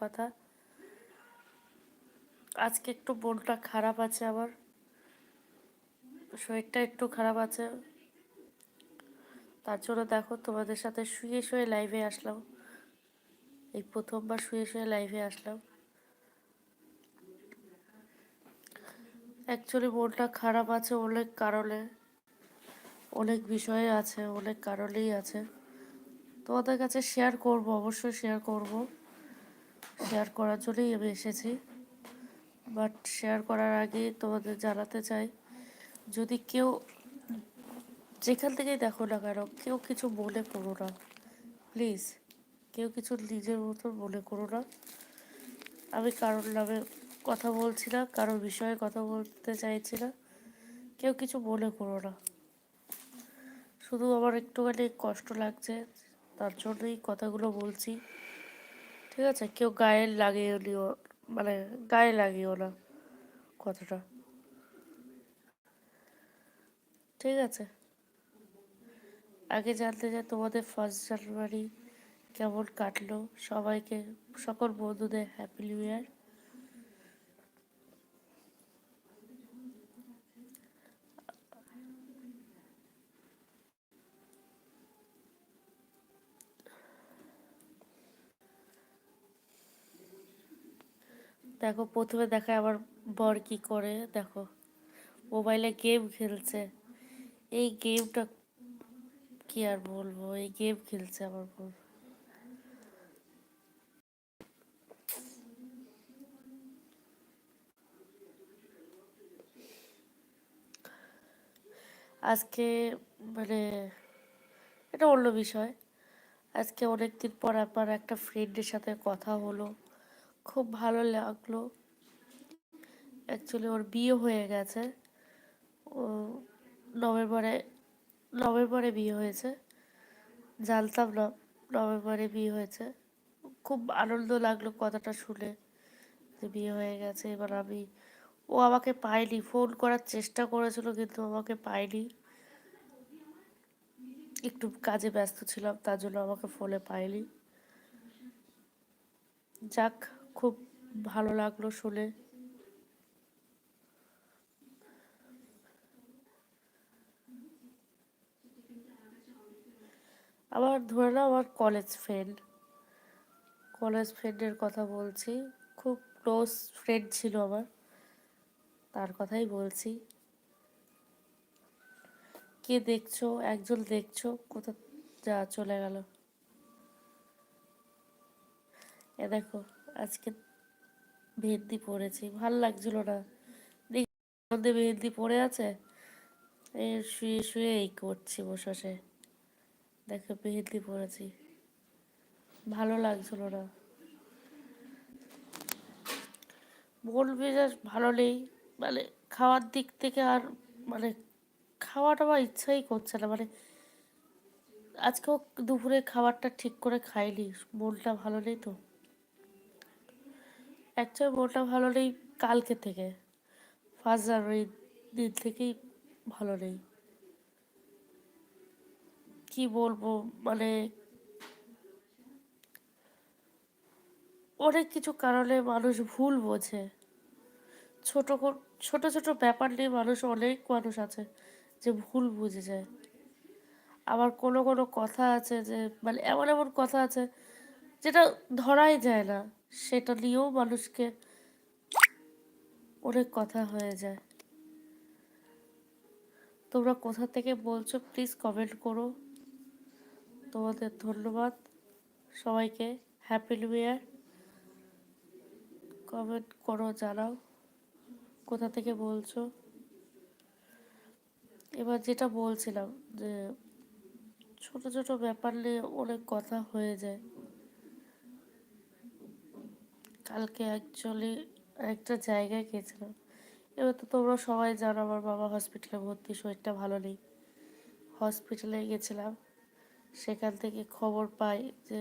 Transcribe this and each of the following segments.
কথা। আজকে একটু মনটা খারাপ আছে আমার। শরীরটা একটু খারাপ আছে। তার জন্য দেখো তোমাদের সাথে শুয়ে শুয়ে লাইভে আসলাম। এই প্রথমবার শুয়ে শুয়ে লাইভে আসলাম। অ্যাকচুয়ালি মনটা খারাপ আছে অনেক কারণে। অনেক বিষয়ে আছে, অনেক কারণেই আছে। তোমাদের কাছে শেয়ার করব, অবশ্যই শেয়ার করব। শেয়ার করার জন্যই আমি এসেছি। বাট শেয়ার করার আগে তোমাদের জানাতে চাই, যদি কেউ যেখান থেকেই দেখো না কেন, কেউ কিছু মনে করো না প্লিজ কেউ কিছু নিজের মতো মনে করো না। আমি কারোর নামে কথা বলছি না, কারোর বিষয়ে কথা বলতে চাইছি না, কেউ কিছু মনে করো না। শুধু আমার একটুখানি কষ্ট লাগছে, তার জন্যই কথাগুলো বলছি। ঠিক আছে, কেউ গায়ে লাগিয়ে নিও মানে গায়ে লাগিও না কথাটা। ঠিক আছে। আগে জানতে চাই তোমাদের ফার্স্ট জানুয়ারি কেমন কাটলো? সবাইকে, সকল বন্ধুদের হ্যাপি নিউ ইয়ার দেখো, প্রথমে দেখায় আমার বর কি করে, দেখো। মোবাইলে গেম খেলছে। এই গেমটা কি আর বলব, এই গেম খেলছে আমার বর আজকে মানে এটা অন্য বিষয়। আজকে অনেকদিন পর আমার একটা ফ্রেন্ডের সাথে কথা হলো। খুব ভালো লাগল। অ্যাকচুয়ালি ওর বিয়ে হয়ে গেছে। ও নভেম্বরে নভেম্বরে বিয়ে হয়েছে। জানতাম না নভেম্বরে বিয়ে হয়েছে। খুব আনন্দ লাগল কথাটা শুনে যে বিয়ে হয়ে গেছে। এবার আমি, ও আমাকে পায়নি ফোন করার চেষ্টা করেছিল কিন্তু আমাকে পায়নি। একটু কাজে ব্যস্ত ছিলাম, তার জন্য আমাকে ফোনে পায়নি। যাক। খুব ভালো লাগল শুনে। আমার ধরে নাও আমার কলেজ ফ্রেন্ড কলেজ ফ্রেন্ডের কথা বলছি। খুব ক্লোজ ফ্রেন্ড ছিল আমার। তার কথাই বলছি। কে দেখছ? একজন দেখছ? কোথা যা চলে গেল। এ দেখো। আজকে মেহেন্দি পড়েছি ভালো লাগছিল না। মধ্যে মেহেন্দি পড়ে আছে। এই শুয়ে শুয়ে এই করছি বসে। দেখো মেহেন্দি পড়েছি ভালো লাগছিল না। মন মেজাজ ভালো নেই। মানে খাওয়ার দিক থেকে আর মানে খাওয়াটা আমার ইচ্ছাই করছে না। মানে আজকেও দুপুরে খাবারটা ঠিক করে খাইনি। মনটা ভালো নেই তো। অ্যাকচুয়ালি মনটা ভালো নেই কালকে থেকে। ফার্স্ট জানুয়ারি দিন থেকেই ভালো নেই। কি বলব মানে অনেক কিছু কারণে মানুষ ভুল বোঝে। ছোট ছোট ছোট ব্যাপার নিয়ে মানুষ অনেক মানুষ আছে যে ভুল বুঝে যায়। আবার কোনো কোনো কথা আছে যে মানে এমন এমন কথা আছে যেটা ধরাই যায় না। সেটা নিয়েও মানুষকে অনেক কথা হয়ে যায়। তোমরা কোথা থেকে বলছো প্লিজ কমেন্ট করো। তোমাদের ধন্যবাদ। সবাইকে হ্যাপি নিউ ইয়ার কমেন্ট করো, জানাও কোথা থেকে বলছো। এবার যেটা বলছিলাম যে ছোট ছোট ব্যাপার নিয়ে অনেক কথা হয়ে যায়। কালকে অ্যাকচুয়ালি একটা জায়গায় গেছিলাম এবার তো তোমরা সবাই জানো আমার বাবা হসপিটালে ভর্তি, শরীরটা ভালো নেই। হসপিটালে গেছিলাম সেখান থেকে খবর পাই যে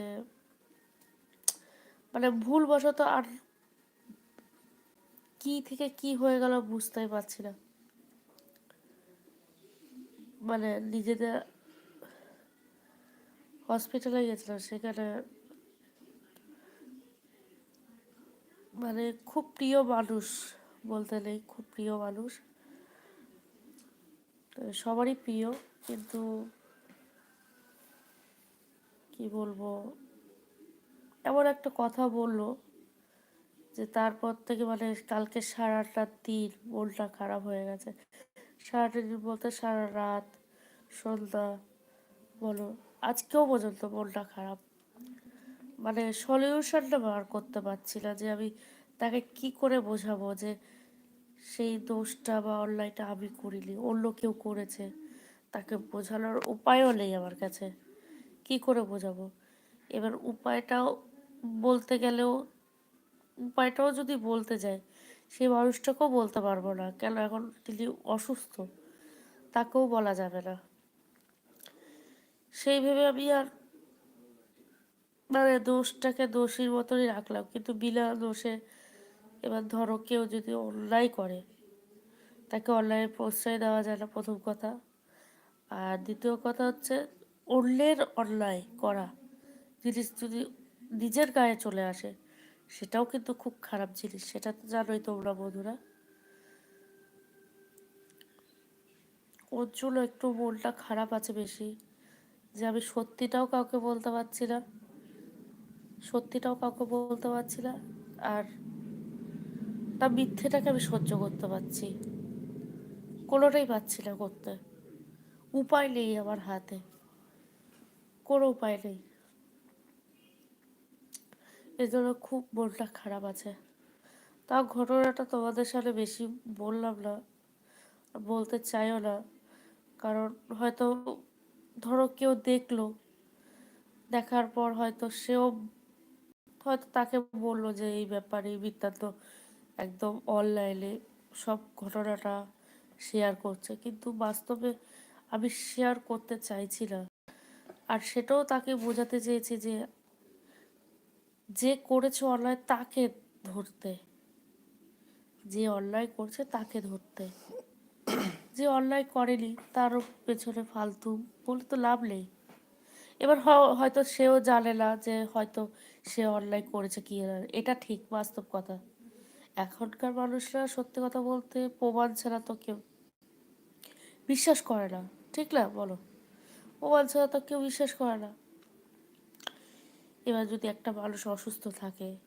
মানে ভুলবশত আর কি থেকে কি হয়ে গেল বুঝতেই পারছি না। মানে নিজেদের হসপিটালে গেছিলাম সেখানে মানে খুব প্রিয় মানুষ বলতে নেই, খুব প্রিয় মানুষ। সবারই প্রিয়, কিন্তু কি বলব? এমন একটা কথা বলল যে তারপর থেকে মানে কালকে সারাটা দিন মনটা খারাপ হয়ে গেছে। সারাটা দিন বলতে সারা রাত, সন্ধ্যা, বলো, আজকেও পর্যন্ত মনটা খারাপ। মানে সলিউশনটা বার করতে পারছি না যে আমি তাকে কি করে বোঝাবো যে সেই দোষটা বা অনলাইনটা আমি করিনি, অন্য কেউ করেছে। তাকে বোঝানোর উপায়ও নেই আমার কাছে। কি করে বোঝাবো? এবার উপায়টাও বলতে গেলেও, উপায়টাও যদি বলতে যাই সেই মানুষটাকেও বলতে পারব না। কেন? এখন তিনি অসুস্থ, তাকেও বলা যাবে না। সেই ভেবে আমি আর মানে দোষটাকে দোষীর মতনই রাখলাম। কিন্তু বিনা দোষে এবার ধরো কেউ যদি অন্যায় করে, তাকে অন্যায়ের প্রশ্রয় দেওয়া যায় না প্রথম কথা। আর দ্বিতীয় কথা হচ্ছে, অন্যের অন্যায় করা জিনিস যদি নিজের গায়ে চলে আসে, সেটাও কিন্তু খুব খারাপ জিনিস। সেটা তো জানোই তোমরা বন্ধুরা। ওর জন্য একটু মনটা খারাপ আছে বেশি। যে আমি সত্যিটাও কাউকে বলতে পারছি না। সত্যিটাও কাউকে বলতে পারছি না। আর তা মিথ্যেটাকে আমি সহ্য করতে পারছি। কোনোটাই পাচ্ছি না করতে। উপায় নেই আমার হাতে। কোনো উপায় নেই। এজন্য খুব মনটা খারাপ আছে। তাও ঘটনাটা তোমাদের সাথে বেশি বললাম না, বলতে চাইও না। কারণ হয়তো ধরো কেউ দেখল, দেখার পর হয়তো সেও হয়তো তাকে বলল যে, এই ব্যাপারে বৃত্তান্ত একদম অনলাইনে সব ঘটনাটা শেয়ার করছে। কিন্তু বাস্তবে আমি শেয়ার করতে চাইছি না। আর সেটাও তাকে বোঝাতে চেয়েছি যে যে করেছে অন্যায় তাকে ধরতে। যে অন্যায় করছে তাকে ধরতে। যে অন্যায় করেনি তার পেছনে ফালতু বলে তো লাভ নেই। এবার হয়তো সেও জানে না যে হয়তো সে অন্যায় করেছে কি এটা ঠিক বাস্তব কথা। এখনকার মানুষরা সত্যি কথা বলতে প্রমাণ ছাড়া তো কেউ বিশ্বাস করে না। ঠিক না? বলো। প্রমাণ ছাড়া তো কেউ বিশ্বাস করে না। এবার যদি একটা মানুষ অসুস্থ থাকে,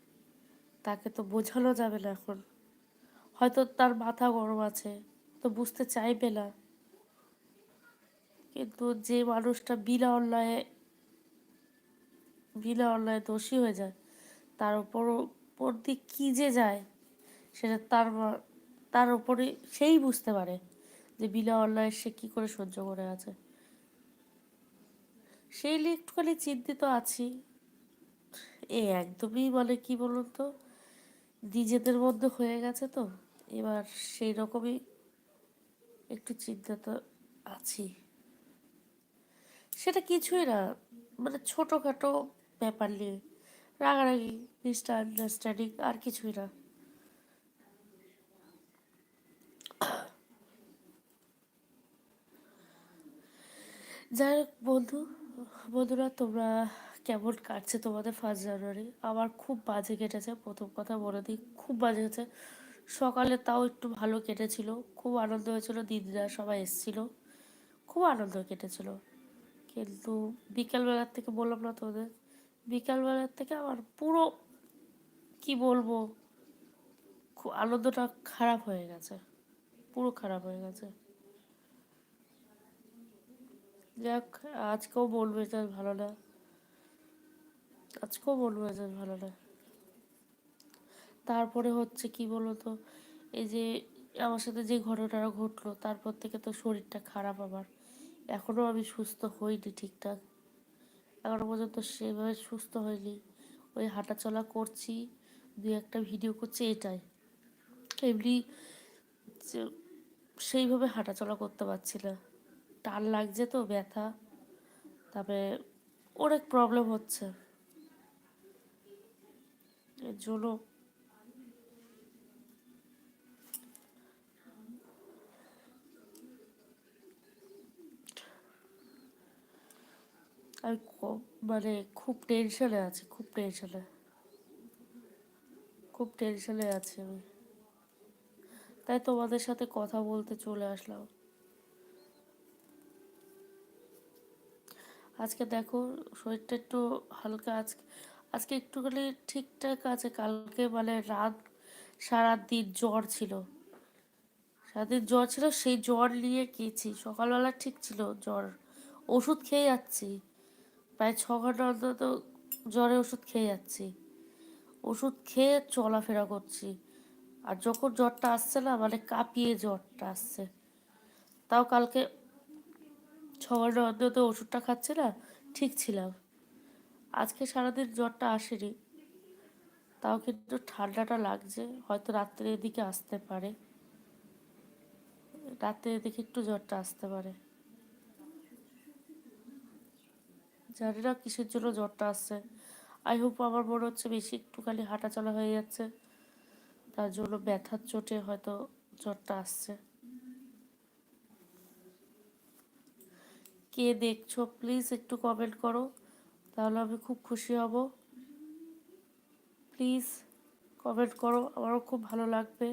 তাকে তো বোঝানো যাবে না এখন। হয়তো তার মাথা গরম আছে, তো বুঝতে চাইবে না। কিন্তু যে মানুষটা বিনা অন্যায় বিনা অন্যায় দোষী হয়ে যায়, তার উপর উপর দিয়ে কী যে যায়, সেটা তার তার উপরে সেই বুঝতে পারে যে বিনা অন্যায় সে কী করে সহ্য করে আছে। সেই নিয়ে একটুখানি চিন্তিত আছি। এ একদমই বলে কি বলুন তো, নিজেদের মধ্যে হয়ে গেছে তো, এবার সেই রকমই একটু চিন্তিত আছি। সেটা কিছুই না মানে ছোটোখাটো ব্যাপার নিয়ে রাগারাগি মিস্টার আন্ডারস্ট্যান্ডিং আর কিছুই না। যাই হোক বন্ধু, বন্ধুরা তোমরা কেমন কাটছে তোমাদের ফার্স্ট জানুয়ারি? আমার খুব বাজে কেটেছে, প্রথম কথা বলে দিই, খুব বাজে গেছে সকালে তাও একটু ভালো কেটেছিল, খুব আনন্দ হয়েছিল, দিদিরা সবাই এসেছিল, খুব আনন্দ কেটেছিল। কিন্তু বিকালবেলার থেকে বললাম না তোদের বিকালবেলার থেকে আমার পুরো, কি বলব, খুব আনন্দটা খারাপ হয়ে গেছে। পুরো খারাপ হয়ে গেছে। যাক, আজকেও বলবে যে ভালো না। আজকেও বলব যে ভালো না। তারপরে হচ্ছে কি বলতো, এই যে আমার সাথে যে ঘটনাটা ঘটলো, তারপর থেকে তো শরীরটা খারাপ আমার। এখনও আমি সুস্থ হইনি ঠিকঠাক। এখনও পর্যন্ত সেভাবে সুস্থ হয়নি। ওই হাঁটাচলা করছি দু একটা ভিডিও করছি, এটাই। এমনি সেইভাবে হাঁটাচলা করতে পারছি না। টান লাগছে তো, ব্যথা। তবে অনেক প্রবলেম হচ্ছে। এর জন্য আমি মানে খুব টেনশনে আছি, খুব টেনশনে খুব টেনশনে আছি আমি। তাই তোমাদের সাথে কথা বলতে চলে আসলাম। আজকে দেখো, শরীরটা একটু হালকা আজকে আজকে একটুখানি ঠিকঠাক আছে। কালকে মানে রাত সারা দিন জ্বর ছিল। সারাদিন জ্বর ছিল, সেই জ্বর নিয়ে গেছি সকালবেলা ঠিক ছিল জ্বর। ওষুধ খেয়ে যাচ্ছি। প্রায় ছ ঘণ্টা অন্তত জ্বরে ওষুধ খেয়ে যাচ্ছি। ওষুধ খেয়ে চলাফেরা করছি। আর যখন জ্বরটা আসছে না মানে কাঁপিয়ে জ্বরটা আসছে। তাও কালকে ছ ঘণ্টা অন্তত ওষুধটা খাচ্ছে না, ঠিক ছিলাম। আজকে সারাদিন জ্বরটা আসেনি। তাও কিন্তু ঠান্ডাটা লাগছে, হয়তো রাত্রের দিকে আসতে পারে। রাত্রের দিকে একটু জ্বরটা আসতে পারে। জানি না কিসের জন্য জ্বরটা আসছে। আই হোপ আমার মনে হচ্ছে বেশি একটুখানি হাঁটা চলা হয়ে যাচ্ছে। তার জন্য ব্যথার চোটে হয়তো জ্বরটা আসছে। কে দেখছ? প্লিজ একটু কমেন্ট করো। তাহলে আমি খুব খুশি হব। প্লিজ কমেন্ট করো। আমারও খুব ভালো লাগবে।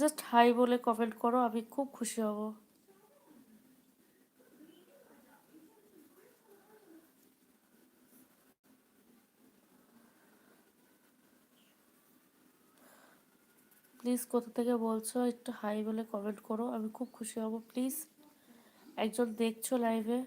জাস্ট হাই বলে কমেন্ট করো, আমি খুব খুশি হব। প্লিজ কোথা থেকে বলছো, একটু হাই বলে কমেন্ট করো, আমি খুব খুশি হব প্লিজ একজন দেখছ লাইভে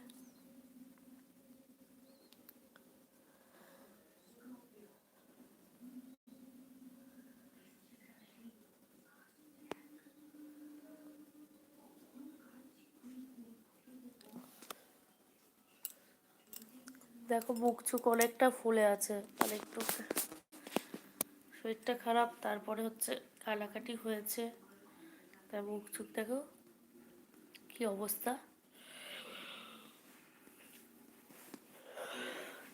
দেখো মুখ চুক, অনেকটা ফুলে আছে। মানে একটু শরীরটা খারাপ, তারপরে হচ্ছে কালাকাটি হয়েছে। তার মুখ চুক দেখো, কি অবস্থা?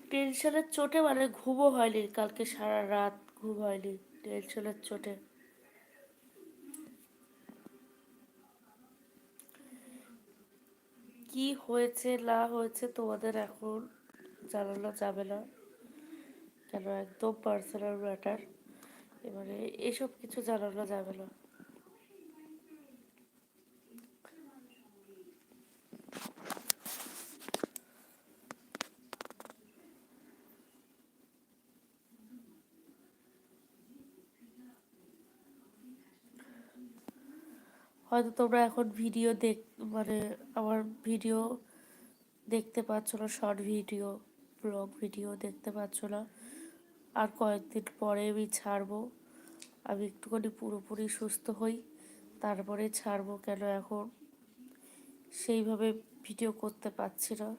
টেনশনের চোটে মানে ঘুমও হয়নি, কালকে সারা রাত ঘুম হয়নি টেনশনের চোটে। কি হয়েছে, না হয়েছে তোমাদের এখন জানানো যাবে না। কেন? একদম পার্সোনাল ম্যাটার এবারে এসব কিছু জানানো যাবে না। হয়তো তোমরা এখন ভিডিও দেখ মানে আমার ভিডিও দেখতে পাচ্ছ না শর্ট ভিডিও ব্লগ ভিডিও দেখতে পাচ্ছ না। আর কয়েকদিন পরে আমি ছাড়বো। আমি একটুখানি পুরোপুরি সুস্থ হই, তারপরে ছাড়বো কেন এখন? সেইভাবে ভিডিও করতে পারছি না।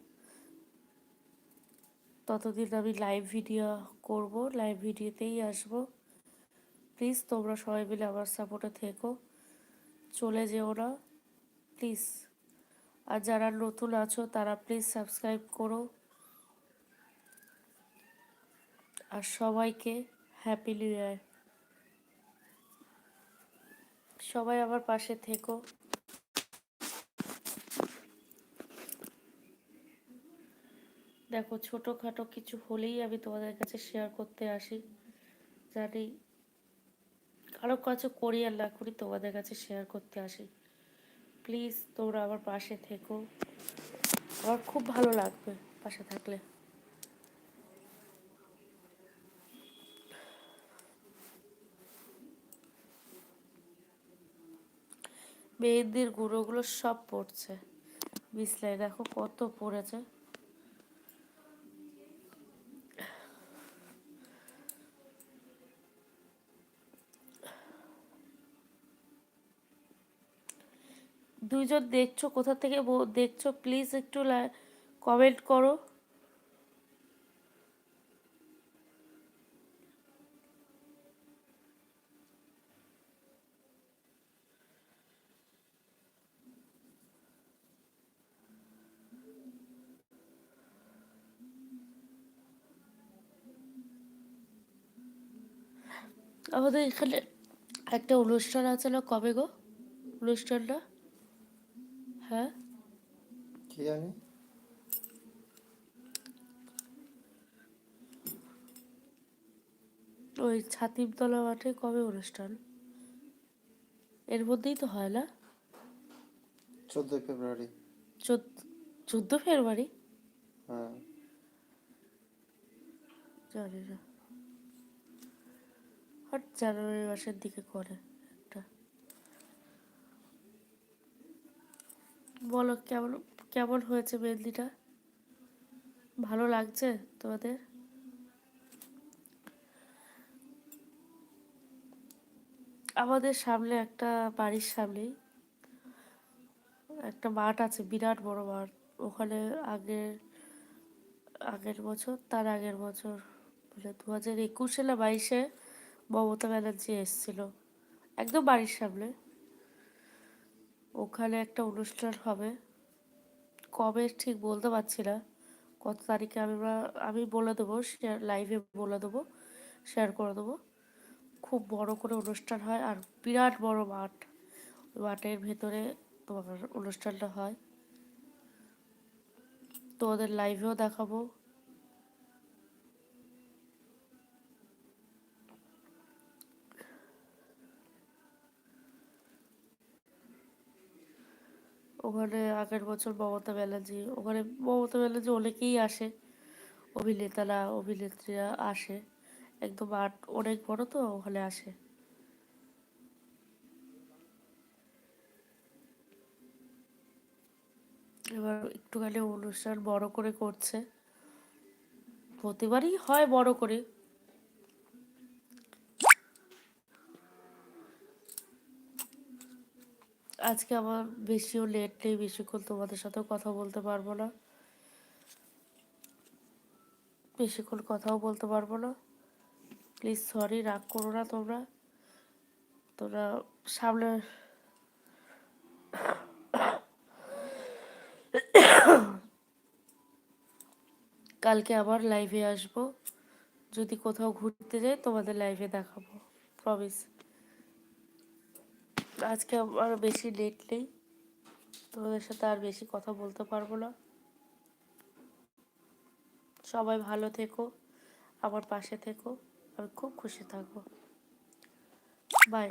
ততদিন আমি লাইভ ভিডিও করব লাইভ ভিডিওতেই আসব। প্লিজ তোমরা সবাই মিলে আমার সাপোর্টে থেকো। চলে যেও না। প্লিজ আর যারা নতুন আছো, তারা প্লিজ সাবস্ক্রাইব করো। আর সবাইকে হ্যাপি নিউ ইয়ার সবাই আমার পাশে থেকো। দেখো, ছোটোখাটো কিছু হলেই আমি তোমাদের কাছে শেয়ার করতে আসি। জানি কারও কাছে করি আর না করি তোমাদের কাছে শেয়ার করতে আসি। প্লিজ তোমরা আমার পাশে থেকো। আমার খুব ভালো লাগবে পাশে থাকলে। মেহেন্দির গুঁড়োগুলো সব পড়ছে। বিছলায় দেখো কত পড়েছে। দুইজন দেখছ, কোথা থেকে দেখছ? প্লিজ একটু কমেন্ট করো। আমাদের এখানে একটা অনুষ্ঠান আছে না কবে গো অনুষ্ঠানটা? হ্যাঁ? কি জানি? ওই ছাতিমতলা মাঠে কবে অনুষ্ঠান? এর মধ্যেই তো হয় না? চোদ্দোই ফেব্রুয়ারি। চোদ্দ চোদ্দ ফেব্রুয়ারি? হ্যাঁ। জানি না। আর জানুয়ারি মাসের দিকে করে একটা। বলো, কেমন কেমন হয়েছে মেহেন্দিটা? ভালো লাগছে তোমাদের? আমাদের সামনে একটা বাড়ির সামনেই একটা মাঠ আছে, বিরাট বড় মাঠ। ওখানে আগের আগের বছর, তার আগের বছর মানে দু হাজার একুশে না বাইশে মমতা ব্যানার্জি এসেছিল, একদম বাড়ির সামনে। ওখানে একটা অনুষ্ঠান হবে। কবে ঠিক বলতে পারছি না, কত তারিখে আমি আমি বলে দেবো শেয়ার লাইভে বলে দেবো শেয়ার করে দেবো। খুব বড় করে অনুষ্ঠান হয় আর বিরাট বড় মাঠ। মাঠের ভেতরে তোমার অনুষ্ঠানটা হয়। তোমাদের লাইভেও দেখাবো। ওখানে আগের বছর মমতা ব্যানার্জি, ওখানে মমতা ব্যানার্জি অনেকেই আসে, অভিনেতারা, অভিনেত্রীরা আসে। একদম আট, অনেক বড় তো, ওখানে আসে। এবার একটুখানি অনুষ্ঠান বড় করে করছে। প্রতিবারই হয় বড় করে। আজকে আমার বেশিও লেট নেই, বেশিক্ষণ তোমাদের সাথেও কথা বলতে পারব না। বেশিক্ষণ কথাও বলতে পারব না। প্লিজ সরি রাগ করো না তোমরা। তোমরা সামনে কালকে আবার লাইভে আসব। যদি কোথাও ঘুরতে যাই, তোমাদের লাইভে দেখাবো। প্রমিস আজকে আমার বেশি লেট নেই। তোমাদের সাথে আর বেশি কথা বলতে পারব না। সবাই ভালো থেকো, আমার পাশে থেকো, আমি খুব খুশি থাকব। বাই